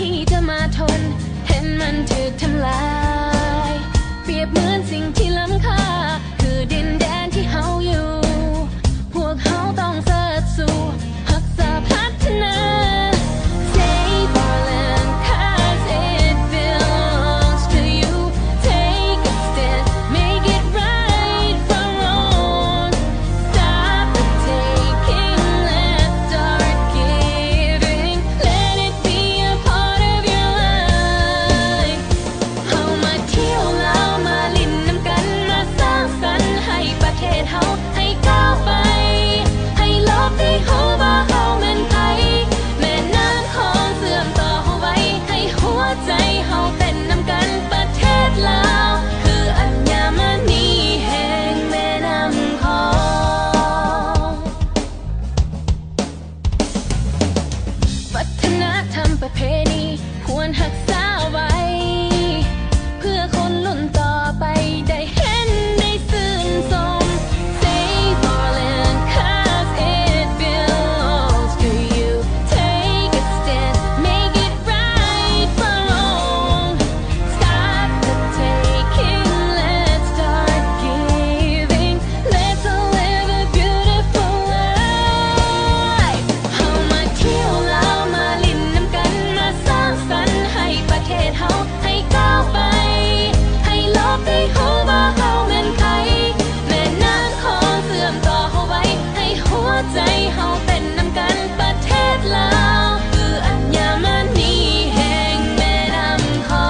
ที่จะมาทน เห็นมันถูกทำลาย เปรียบเหมือนสิ่งที่ล้ำค่า a penny, one huck ดเฮาให้ก้าวไป ให้ลบให้เฮาว่าเฮาแม่นไผแม่น้ำขอเสื่อมต่อเฮาไว้ ให้หัวใจเฮาเต้นนำกันประเทศลาวคืออัญมณีแห่งแม่น้ำคอ